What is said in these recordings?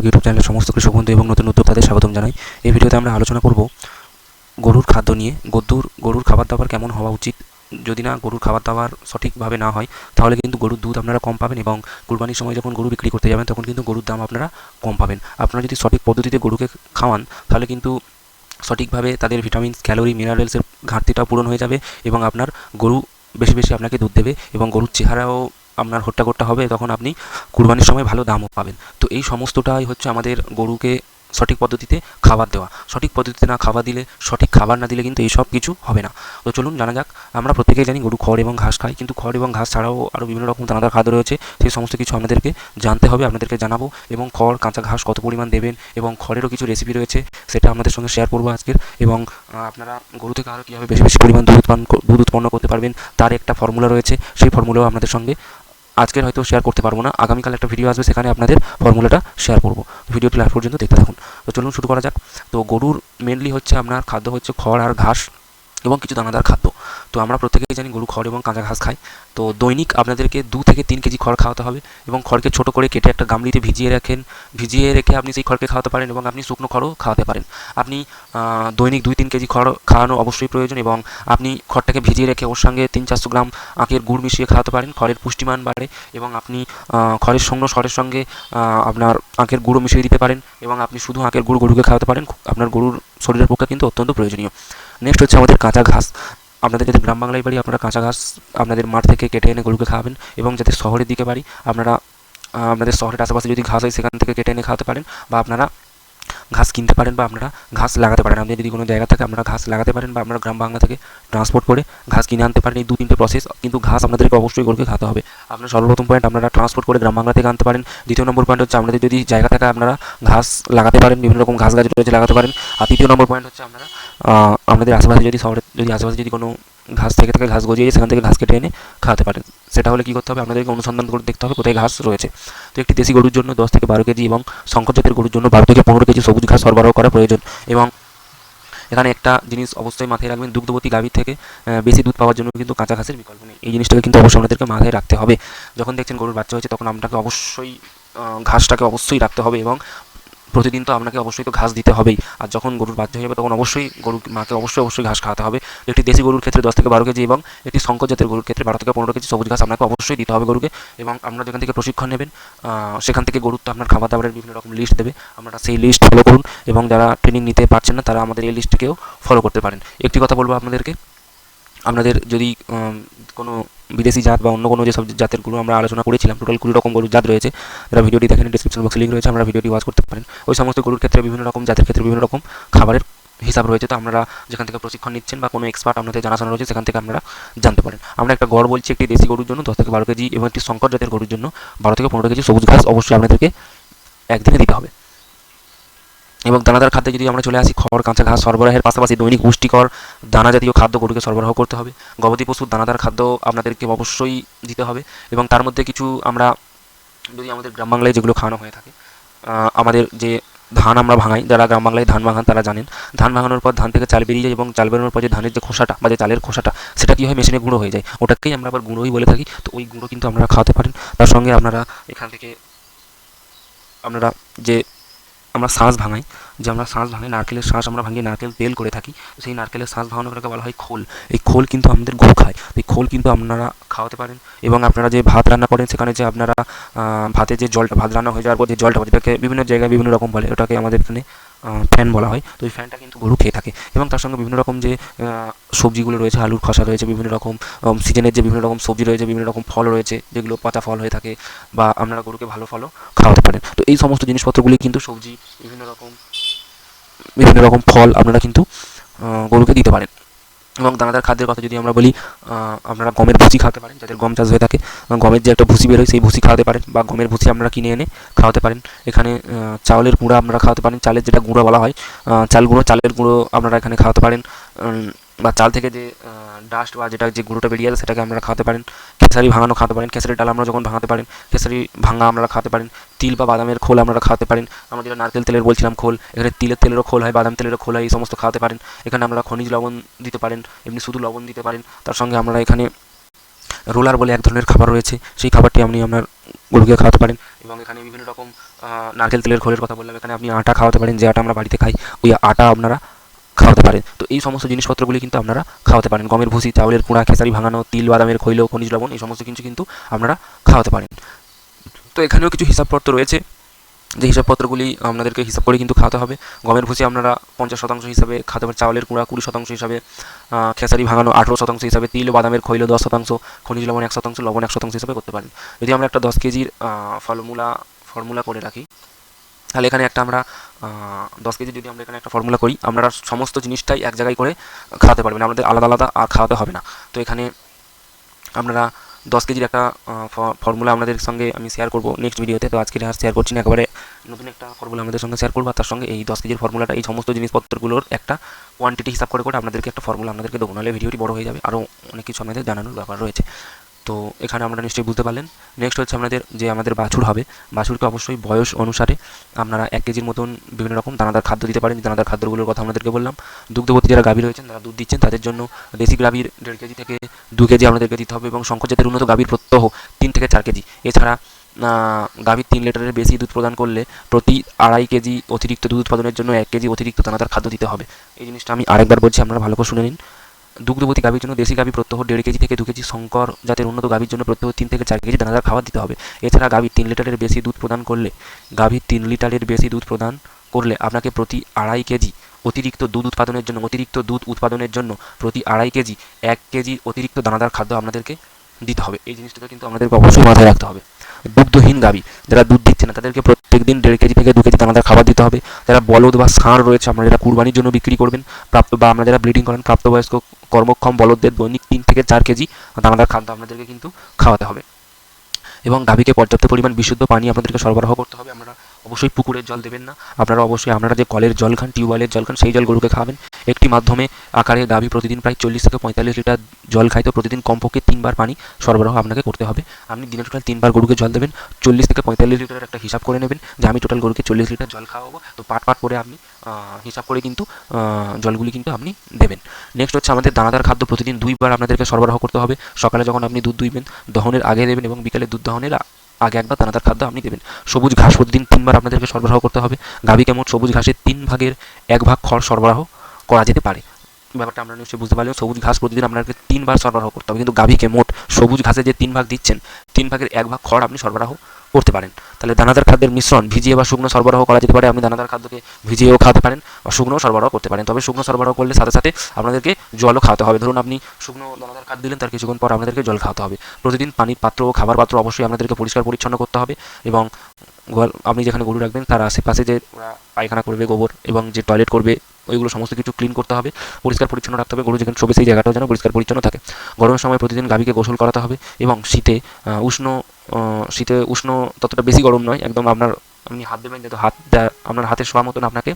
কৃষক ইউটিউব চ্যানেলের সমস্ত কৃষক বন্ধু এবং নতুন উদ্যোক্তাদের স্বাগতম জানাই। এই ভিডিওতে আমরা আলোচনা করব গরুর খাদ্য নিয়ে। গরুর গরুর খাবার দাবার কেমন হওয়া উচিত? যদি না গরুর খাবার দাবার সঠিকভাবে না হয়, তাহলে কিন্তু গরুর দুধ আপনারা কম পাবেন এবং কুরবানির সময় যখন গরু বিক্রি করতে যাবেন, তখন কিন্তু গরুর দাম আপনারা কম পাবেন। আপনারা যদি সঠিক পদ্ধতিতে গরুকে খাওয়ান, তাহলে কিন্তু সঠিকভাবে তাদের ভিটামিন ক্যালোরি, মিনারেলসের ঘাটতিটাও পূরণ হয়ে যাবে এবং আপনার গরু বেশি বেশি আপনাকে দুধ দেবে এবং গরুর চেহারাও আপনার হট্টা কট্টা হবে, তখন আপনি কুরবানির সময় ভালো দামও পাবেন। তো এই সমস্তটাই হচ্ছে আমাদের গরুকে সঠিক পদ্ধতিতে খাবার দেওয়া। সঠিক পদ্ধতিতে না খাবার দিলে, সঠিক খাবার না দিলে কিন্তু এই সব কিছু হবে না। তো চলুন জানা যাক, আমরা প্রত্যেকেই জানি গরু খড় এবং ঘাস খায়, কিন্তু খড় এবং ঘাস ছাড়াও আরও বিভিন্ন রকম দানাদার খাদ্য রয়েছে সেই সমস্ত কিছু আপনাদেরকে জানতে হবে, আপনাদেরকে জানাব। এবং খড়, কাঁচা ঘাস কত পরিমাণ দেবেন, এবং খড়েরও কিছু রেসিপি রয়েছে, সেটা আপনাদের সঙ্গে শেয়ার করব আজকের। এবং আপনারা গরু থেকে আরও কীভাবে বেশি বেশি পরিমাণ দুধ উৎপাদন দুধ উৎপন্ন করতে পারবেন, তার একটা ফর্মুলা রয়েছে, সেই ফর্মুলাও আপনাদের সঙ্গে আজকের হয়তো শেয়ার করতে পারব না। আগামীকাল একটা ভিডিও আসবে, সেখানে আপনাদের ফর্মুলাটা শেয়ার করব। ভিডিওটি লাস্ট পর্যন্ত দেখতে থাকুন। তো চলুন শুরু করা যাক। তো গরুর মেনলি হচ্ছে আপনার খাদ্য হচ্ছে খড় আর ঘাস। এবং কিছু দানাদার খাদ্য। তো আমরা প্রত্যেকেই জানি গরু খড় এবং কাঁচা ঘাস খায় তো দৈনিক আপনাদেরকে দু থেকে তিন কেজি খড় খাওয়াতে হবে এবং খড়কে ছোট করে কেটে একটা গামলিতে ভিজিয়ে রাখেন। ভিজিয়ে রেখে আপনি সেই খড়কে খাওয়াতে পারেন এবং আপনি শুকনো খড়ও খাওয়াতে পারেন। আপনি দৈনিক দুই তিন কেজি খড় খাওয়ানো অবশ্যই প্রয়োজন এবং আপনি খড়টাকে ভিজিয়ে রেখে ওর সঙ্গে তিন চারশো গ্রাম আখের গুড় মিশিয়ে খাওয়াতে পারেন। খড়ের পুষ্টিমান বাড়ে এবং আপনি খড়ের সঙ্গে খড়ের সঙ্গে আপনার আখের গুঁড়ো মিশিয়ে দিতে পারেন এবং আপনি শুধু আখের গুঁড়ো গরুকে খাওয়াতে পারেন। আপনার গরুর শরীরের পক্ষে কিন্তু অত্যন্ত প্রয়োজনীয়। নেক্সট হচ্ছে আমাদের কাঁচা ঘাস। আপনাদের যদি গ্রাম বাংলায় বাড়ি আপনারা কাঁচা ঘাস আপনাদের মাঠ থেকে কেটে এনে গরুকে খাওয়াবেন এবং যাদের শহরের দিকে বাড়ি, আপনারা আপনাদের শহরের আশেপাশে যদি ঘাস হয় সেখান থেকে কেটে এনে খাওয়াতে পারেন বা আপনারা ঘাস কিনতে পারেন বা আপনারা ঘাস লাগাতে পারেন। আপনাদের যদি কোনো জায়গা থাকে আপনারা ঘাস লাগাতে পারেন বা আপনারা গ্রাম বাংলা থেকে ট্রান্সপোর্ট করে ঘাস কিনে আনতে পারেন, এই দু তিনটে প্রসেস কিন্তু ঘাস আপনাদেরকে অবশ্যই গরুকে খাওয়াতে হবে। আপনার সর্বপ্রথম পয়েন্ট আপনারা ট্রান্সপোর্ট করে গ্রাম বাংলা থেকে আনতে পারেন। দ্বিতীয় নম্বর পয়েন্ট হচ্ছে আপনাদের যদি জায়গা থাকে আপনারা ঘাস লাগাতে পারেন, বিভিন্ন রকম ঘাস গাছ রয়েছে লাগাতে পারেন। আর তৃতীয় নম্বর পয়েন্ট হচ্ছে আপনারা আপনাদের আশেপাশে যদি শহরে যদি আশেপাশে যদি কোনো ঘাস থেকে থাকে ঘাস গজিয়ে সেখান থেকে ঘাস কেটে এনে খাওয়াতে পারেন। সেটা হলে কী করতে হবে? আপনাদেরকে অনুসন্ধান করে দেখতে হবে কোথায় ঘাস রয়েছে। তো একটি দেশি গরুর জন্য দশ থেকে বারো কেজি এবং শঙ্কর জাতের গরুর জন্য বারো থেকে পনেরো কেজি সবুজ ঘাস সরবরাহ করা প্রয়োজন এবং এখানে একটা জিনিস অবশ্যই মাথায় রাখবেন, দুগ্ধবতী গাভীর থেকে বেশি দুধ পাওয়ার জন্য কিন্তু কাঁচা ঘাসের বিকল্প নেই। এই জিনিসটাকে কিন্তু অবশ্যই আপনাদেরকে মাথায় রাখতে হবে। যখন দেখছেন গরুর বাচ্চা হয়েছে, তখন আপনাকে অবশ্যই ঘাসটাকে অবশ্যই রাখতে হবে এবং প্রতিদিন তো আপনাকে অবশ্যই তো ঘাস দিতে হবেই। আর যখন গরুর বাচ্চা হয়ে যাবে, তখন অবশ্যই গরু মাকে অবশ্যই অবশ্যই ঘাস খাওয়াতে হবে। একটি দেশি গরুর ক্ষেত্রে দশ থেকে বারো কেজি এবং একটি শঙ্কর জাতের গরুর ক্ষেত্রে বারো থেকে পনেরো কেজি সবুজ ঘাস আপনাকে অবশ্যই দিতে হবে গরুকে। এবং আপনারা যেখান থেকে প্রশিক্ষণ নেবেন সেখান থেকে গরুর তো আপনার খাবার দাবারের বিভিন্ন রকম লিস্ট দেবে। আপনারা সেই লিস্ট ফলো করুন এবং যারা ট্রেনিং নিতে পারছেন না, তারা আমাদের এই লিস্টকেও ফলো করতে পারেন। একটি কথা বলব আপনাদেরকে আপনাদের যদি কোনো বিদেশি জাত বা অন্য কোনো যেসব জাতের গরু আমরা আলোচনা করেছিলাম টোটাল কুড়ি রকম গরুর জাত রয়েছে, যারা ভিডিওটি দেখেন ডিসক্রিপশন বক্সে লিঙ্ক রয়েছে আমরা ভিডিওটি ওয়াচ করতে পারেন। ওই সমস্ত গরুর ক্ষেত্রে বিভিন্ন রকম, জাতের ক্ষেত্রে বিভিন্ন রকম খাবারের হিসাব রয়েছে, তো আপনারা যেখান থেকে প্রশিক্ষণ নিচ্ছেন বা কোনো এক্সপার্ট আপনাদের জানাশোনা রয়েছে, সেখান থেকে আপনারা জানতে পারেন। আমরা একটা গড় বলছি একটি দেশি গরুর জন্য, দশ থেকে বারো কেজি এবং একটি শঙ্কর জাতের গরুর জন্য, বারো থেকে পনেরো কেজি সবুজ ঘাস অবশ্যই আপনাদেরকে একদিনে দিতে হবে। এবং দানাদার খাদ্যে যদি আমরা চলে আসি, খড়, কাঁচা ঘাস, সরবরাহের পাশাপাশি দৈনিক পুষ্টিকর দানা জাতীয় খাদ্য গরুকে সরবরাহ করতে হবে। গবাদি পশুর দানাদার খাদ্য আপনাদেরকে অবশ্যই দিতে হবে এবং তার মধ্যে কিছু আমরা যদি আমাদের গ্রাম বাংলায় যেগুলো খাওয়ানো হয়ে থাকে আমাদের যে ধান আমরা ভাঙাই, যারা গ্রাম বাংলায় ধান ভাঙান তারা জানেন। ধান ভাঙানোর পর ধান থেকে চাল বেরিয়ে যায় এবং চাল বেরোনোর পর যে ধানের যে খোসাটা বা যে চালের খোসাটা, সেটা কী হয় মেশিনে গুঁড়ো হয়ে যায়, ওটাকেই আমরা আবার গুঁড়োই বলে থাকি। তো ওই গুঁড়ো কিন্তু আপনারা খাওয়াতে পারেন। তার সঙ্গে আপনারা এখান থেকে, আপনারা যে আমরা শ্বাস ভাঙাই, যে আমরা শ্বাস ভাঙাই নারকেলের শ্বাস আমরা ভাঙিয়ে নারকেল তেল করে থাকি, সেই নারকেলের শ্বাস ভাঙানোটাকে বলা হয় খোল। এই খোল কিন্তু আমাদের গু খায়। এই খোল কিন্তু আপনারা খাওয়াতে পারেন এবং আপনারা যে ভাত রান্না করেন, সেখানে যে আপনারা ভাতে যে জলটা ভাত রান্না হয়ে যাওয়ার পর যে জলটা, যেটাকে বিভিন্ন জায়গায় বিভিন্ন রকম বলে, ওটাকে আমাদের এখানে ফ্যান বলা হয়, তো ওই ফ্যানটা কিন্তু গরু খেয়ে থাকে। এবং তার সঙ্গে বিভিন্ন রকম যে সবজিগুলো রয়েছে, আলুর খসা রয়েছে, বিভিন্ন রকম সিজনের যে বিভিন্ন রকম সবজি রয়েছে, বিভিন্ন রকম ফল রয়েছে, যেগুলো পাতা ফল হয়ে থাকে বা আপনারা গরুকে ভালো ফলও খাওয়াতে পারেন। তো এই সমস্ত জিনিসপত্রগুলি কিন্তু সবজি, বিভিন্ন রকম বিভিন্ন রকম ফল আপনারা কিন্তু গরুকে দিতে পারেন। এবং দানাদার খাদ্যের কথা যদি আমরা বলি আপনারা গমের ভুসি খাওয়াতে পারেন, যাদের গম চাষ হয়ে থাকে গমের যে একটা ভুসি বেরোয় সেই ভুসি খাওয়াতে পারেন বা গমের ভুসি আপনারা কিনে এনে খাওয়াতে পারেন। এখানে চালের চাউলের গুঁড়া আপনারা খাওয়াতে পারেন, চালের যেটা গুঁড়ো বলা হয় চাল গুঁড়ো, চালের গুঁড়ো আপনারা এখানে খাওয়াতে পারেন। বা চাল থেকে যে ডাস্ট বা যেটা যে গুঁড়োটা বেরিয়ে যায় সেটাকে আপনারা খাওয়াতে পারেন। খেসারি ভাঙানো খাওয়াতে পারেন। খেসারির ডাল আমরা যখন ভাঙাতে পারেন, খেসারি ভাঙা আপনারা খাওয়াতে পারেন। তিল বা বাদামের খোল আপনারা খাওয়াতে পারেন। আমরা যেটা নারকেল তেলের বলছিলাম খোল, এখানে তিলের তেলেরও খোল হয়, বাদাম তেলেরও খোল হয়, এই সমস্ত খাওয়াতে পারেন। এখানে আমরা খনিজ লবণ দিতে পারেন, এমনি শুধু লবণ দিতে পারেন। তার সঙ্গে আমরা এখানে রোলার বলে এক ধরনের খাবার রয়েছে। সেই খাবারটি আপনি আপনার গরুকে খাওয়াতে পারেন এবং এখানে বিভিন্ন রকম নারকেল তেলের খোলের কথা বললাম। এখানে আপনি আটা খাওয়াতে পারেন, যে আটা আমরা বাড়িতে খাই। ওই আটা আপনারা খাওয়াতে পারেন। তো এই সমস্ত জিনিসপত্রগুলি কিন্তু আপনারা খাওয়াতে পারেন। গমের ভুসি, চাউলের কুড়া খেসারি ভাঙানো, তিল, বাদামের খৈল, খনিজ লবণ, এই সমস্ত কিছু কিন্তু আপনারা খাওয়াতে পারেন। তো এখানেও কিছু হিসাবপত্র রয়েছে। যে হিসাবপত্রগুলি আপনাদেরকে হিসাব করে কিন্তু খাওয়াতে হবে। গমের ভুসি আপনারা পঞ্চাশ শতাংশ হিসাবে খাওয়াতে পারেন, চাউলের কুড়া কুড়ি শতাংশ হিসাবে খেসারি ভাঙানো আঠেরো শতাংশ হিসাবে, তিল, বাদামের খৈল দশ শতাংশ, খনিজ লবণ এক শতাংশ, লবণ এক শতাংশ হিসাবে করতে পারেন। যদি আমরা একটা দশ কেজির ফলমূলা, ফর্মুলা করে রাখি তাহলে এখানে একটা আমরা দশ কেজি যদি আমরা এখানে একটা ফর্মুলা করি আপনারা সমস্ত জিনিসটাই এক জায়গায় করে খাওয়াতে পারবেন। আমাদের আলাদা আলাদা আর খাওয়াতে হবে না। তো এখানে আপনারা দশ কেজির একটা ফর্মুলা আপনাদের সঙ্গে আমি শেয়ার করব নেক্সট ভিডিওতে তো। আজকে আর শেয়ার করছি না, একবারে নতুন একটা ফর্মুলা আমাদের সঙ্গে শেয়ার করব। তার সঙ্গে এই দশ কেজির ফর্মুলাটা এই সমস্ত জিনিসপত্রগুলোর একটা কোয়ান্টিটি হিসাব করে করে আপনাদেরকে একটা ফর্মুলা আপনাদেরকে দেবো। নাহলে ভিডিওটি বড় হয়ে যাবে। আরও অনেক কিছু আমাদের জানানোর ব্যাপার রয়েছে। তো এখানে আপনারা নিশ্চয়ই বুঝতে পারলেন। নেক্সট হচ্ছে আপনাদের যে আমাদের বাছুর হবে। বাছুরকে অবশ্যই বয়স অনুসারে আপনারা এক কেজির মতন বিভিন্ন রকম দানাদার খাদ্য দিতে পারেন। দানাদার খাদ্যগুলোর কথা আপনাদেরকে বললাম। দুগ্ধবতী যারা গাভী রয়েছেন তারা দুধ দিচ্ছেন। তাদের জন্য দেশি গাভীর দেড় কেজি থেকে দু কেজি আপনাদেরকে দিতে হবে এবং শঙ্কর জাতের উন্নত গাভীর প্রত্যহ তিন থেকে চার কেজি। এছাড়া গাভীর তিন লিটারের বেশি দুধ প্রদান করলে প্রতি আড়াই কেজি অতিরিক্ত দুধ উৎপাদনের জন্য এক কেজি অতিরিক্ত দানাদার খাদ্য দিতে হবে। এই জিনিসটা আমি আরেকবার বলছি, আপনারা ভালো করে শুনে নিন। দুগ্ধবতী গাভীর জন্য দেশি গাভী প্রত্যহ দেড় কেজি থেকে দু কেজি শঙ্কর জাতের উন্নত গাভীর জন্য প্রত্যহ তিন থেকে চার কেজি দানাদার খাবার দিতে হবে। এছাড়া গাভীর তিন লিটারের বেশি দুধ প্রদান করলে গাভীর তিন লিটারের বেশি দুধ প্রদান করলে আপনাকে প্রতি আড়াই কেজি অতিরিক্ত দুধ উৎপাদনের জন্য, অতিরিক্ত দুধ উৎপাদনের জন্য প্রতি আড়াই কেজি, এক কেজি অতিরিক্ত দানাদার খাদ্য আপনাদেরকে দিতে হবে। এই জিনিসটাকে কিন্তু আমাদেরকে অবশ্যই মাথায় রাখতে হবে। দুগ্ধহীন গাভী, যারা দুধ না তাদেরকে প্রত্যেক দিন দেড় কেজি থেকে দু কেজি দানাদার খাবার দিতে হবে। যারা বলদ বা ষাঁড় রয়েছে, আপনারা যারা কুরবানির জন্য বিক্রি করবেন, প্রাপ্ত বা আপনারা যারা ব্রিডিং করেন, প্রাপ্তবয়স্ক কর্মক্ষম বলদদের দৈনিক তিন থেকে চার কেজি দানাদার খাদ্য আপনাদেরকে কিন্তু খাওয়াতে হবে। এবং গাভীকে পর্যাপ্ত পরিমাণ বিশুদ্ধ পানি আপনাদেরকে সরবরাহ করতে হবে। আপনারা অবশ্যই পুকুরের জল দেবেন না। আপনারা অবশ্যই, আপনারা যে কলের জল খান, টিউবওয়েলের জল খান, সেই জল গরুকে খাওয়াবেন একটি মাধ্যমে আকারে গাভী প্রতিদিন প্রায় চল্লিশ থেকে পঁয়তাল্লিশ লিটার জল খায় তো প্রতিদিন কমপক্ষে তিনবার পানি সরবরাহ আপনাকে করতে হবে। আপনি দিনে টোটাল তিনবার গরুকে জল দেবেন, চল্লিশ থেকে পঁয়তাল্লিশ লিটারের একটা হিসাব করে নেবেন যে আমি টোটাল গরুকে চল্লিশ লিটার জল খাওয়াবো। তো পাট পাট করে আপনি হিসাব করে কিন্তু জলগুলি কিন্তু আপনি দেবেন। নেক্সট হচ্ছে আমাদের দানাদার খাদ্য প্রতিদিন দুইবার আপনাদেরকে সরবরাহ করতে হবে। সকালে যখন আপনি দুধ দুইবেন, দহনের আগে দেবেন এবং বিকালে দুধ দহনের আগে একবার দানাদার খাদ্য আপনি দেবেন। সবুজ ঘাস প্রতিদিন তিনবার আপনাদেরকে সরবরাহ করতে হবে। গাভীকে মোট সবুজ ঘাসের তিন ভাগের এক ভাগ খড় সরবরাহ করা যেতে পারে। ব্যাপারটা আমরা নিশ্চয়ই বুঝতে পারলেন সবুজ ঘাস প্রতিদিন আপনাকে তিনবার সরবরাহ করতে হবে। কিন্তু গাভীকে মোট সবুজ ঘাসে যে তিন ভাগ দিচ্ছেন, তিন ভাগের এক ভাগ খড় আপনি সরবরাহ করতে পারেন। তাহলে দানাদার খাদ্যের মিশ্রণ ভিজিয়ে বা শুকনো সরবরাহ করা যেতে পারে। আপনি দানাদার খাদ্যকে ভিজিয়েও খাওয়াতে পারেন বা শুকনো সরবরাহ করতে পারেন। তবে শুকনো সরবরাহ করলে সাথে সাথে আপনাদেরকে জলও খাওয়াতে হবে। ধরুন আপনি শুকনো দানাদার খাদ্য দিলেন, তার কিছুক্ষণ পর আপনাদেরকে জল খাওয়াতে হবে। প্রতিদিন পানির পাত্র ও খাবার পাত্র অবশ্যই আপনাদেরকে পরিষ্কার পরিচ্ছন্ন করতে হবে এবং আপনি যেখানে গরু রাখবেন, তার আশেপাশে যে পায়খানা করবে গোবর এবং যে টয়লেট করবে ওইগুলো সমস্ত কিছু ক্লিন করতে হবে, পরিষ্কার পরিচ্ছন্ন রাখতে হবে, গরু যেখানে শোবে সেই জায়গাটাও যেন পরিষ্কার পরিচ্ছন্ন থাকে। গরমের সময় প্রতিদিন গাভীকে গোসল করাতে হবে এবং শীতে উষ্ণ শীতে উষ্ণ ততটা বেশি গরম নয়, একদম আপনার, আপনি হাত দেবেন যেহেতু হাত আপনার হাতের শোয়া মতন আপনাকে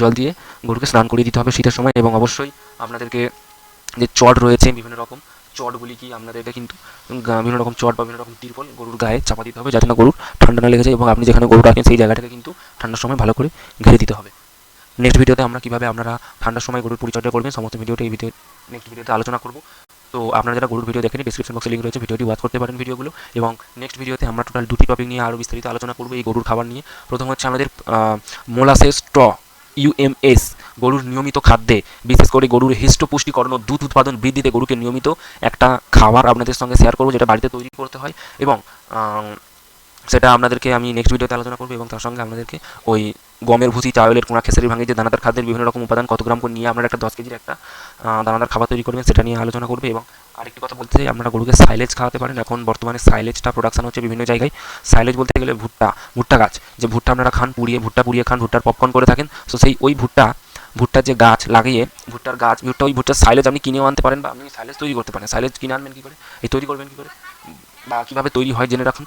জল দিয়ে গরুকে স্নান করিয়ে দিতে হবে শীতের সময় এবং অবশ্যই আপনাদেরকে যে চট রয়েছে বিভিন্ন রকম, চটগুলি কি আপনাদেরকে কিন্তু বিভিন্ন রকম চট বা বিভিন্ন রকম তিরপল গরুর গায়ে চাপা দিতে হবে যাতে না গরুর ঠান্ডা না লেগে যায় এবং আপনি যেখানে গরু রাখেন সেই জায়গাটাকে কিন্তু ঠান্ডার সময় ভালো করে ঘিরে দিতে হবে। নেক্সট ভিডিওতে আমরা কীভাবে আপনারা ঠান্ডার সময় গরুর পরিচর্যা করবেন, সমস্ত ভিডিওটা এই ভিডিও নেক্সট ভিডিওতে আলোচনা করব। তো আপনারা যারা গরুর ভিডিও দেখেন ডিসক্রিপশন বক্সে লিঙ্ক রয়েছে ভিডিওটি ওয়াচ করতে পারেন ভিডিওগুলো এবং নেক্সট ভিডিওতে আমরা টোটাল দুটি টপিক নিয়ে আরও বিস্তারিত আলোচনা করব এই গরুর খাবার নিয়ে। প্রথম হচ্ছে আমাদের মোলাসেস ট ইউএমএস গরুর নিয়মিত খাদ্যে। বিশেষ করে গরুর হৃষ্টপুষ্টিকরণ ও দুধ উৎপাদন বৃদ্ধিতে গরুকে নিয়মিত একটা খাবার আপনাদের সঙ্গে শেয়ার করব, যেটা বাড়িতে তৈরি করতে হয়। এবং সেটা আপনাদেরকে আমি নেক্সট ভিডিওতে আলোচনা করব এবং তার সঙ্গে আপনাদেরকে ওই গমের ভুসি চাউলের কোনা খেসারি ভাঙে যে দানাদার খাদ্যের বিভিন্ন রকম উপাদান, কত গ্রাম করে নিয়ে আপনারা একটা দশ কেজির একটা দানাদার খাবার তৈরি করবেন সেটা নিয়ে আলোচনা করবে এবং আরেকটি কথা বলতে চাই, আপনারা গরুকে সাইলেজ খাওয়াতে পারেন। এখন বর্তমানে সাইলেজটা প্রোডাকশন হচ্ছে বিভিন্ন জায়গায়। সাইলেজ বলতে গেলে ভুট্টা ভুট্টা গাছ। যে ভুট্টা আপনারা খান, পুড়িয়ে, ভুট্টা পুড়িয়ে খান, ভুট্টার পপকর্ন করে থাকেন, তো সেই ওই ভুট্টা, ভুট্টার যে গাছ লাগিয়ে, ভুট্টার গাছ, ভুট্টা ওই ভুট্টার সাইলেজ আপনি কিনেও আনতে পারেন বা আপনি সাইলেজ তৈরি করতে পারেন। সাইলেজ কিনে আনবেন কী করে? এই তৈরি করবেন কী করে? বা কীভাবে তৈরি হয় জেনে রাখুন।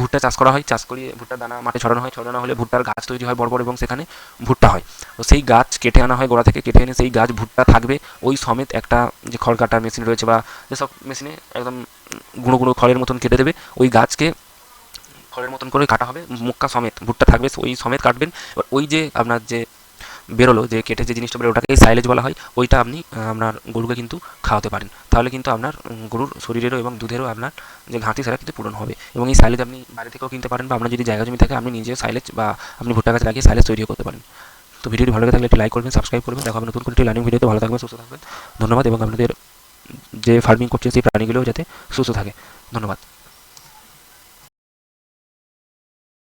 ভুট্টা চাষ করা হয়, চাষ করিয়ে ভুট্টা দানা মাঠে ছড়ানো হয়, ছড়ানো হলে ভুট্টার গাছ তৈরি হয় বড় বড় এবং সেখানে ভুট্টা হয়। তো সেই গাছ কেটে আনা হয়, গোড়া থেকে কেটে এনে সেই গাছ ভুট্টা থাকবে। ওই সমেত একটা যে খড় কাটার মেশিন রয়েছে বা যেসব মেশিনে একদম গুঁড়ো গুঁড়ো খড়ের মতন কেটে দেবে, ওই গাছকে খড়ের মতন করে কাটা হবে, মুক্কা সমেত ভুট্টা থাকবে, ওই সমেত কাটবেন। ওই যে আপনার যে বেরোলো যে কেটে যে জিনিসটা বেরোলো ওটাকে সাইলেজ বলা হয়, ওইটা আপনি আপনার গরুকে কিন্তু খাওয়াতে পারেন। তাহলে কিন্তু আপনার গরুর শরীরেরও এবং দুধেরও আপনার যে ঘাটতি সেটা কিন্তু পূরণ হবে। এবং এই সাইলেজ আপনি বাড়ি থেকেও কিনতে পারেন বা আপনার যদি জায়গা জমি থাকে, আপনি নিজে সাইলেজ বা আপনি ভুট্টা গাছ লাগিয়ে সাইলেজ তৈরিও করতে পারেন। তো ভিডিওটি ভালো লাগে থাকলে একটি লাইক করবেন সাবস্ক্রাইব করবেন, দেখা হবে নতুন করে একটি লার্নিং ভিডিওতে ভালো থাকবেন, সুস্থ থাকবেন। ধন্যবাদ এবং আপনাদের যে ফার্মিং করছে সেই প্রাণীগুলোও যাতে সুস্থ থাকে। ধন্যবাদ।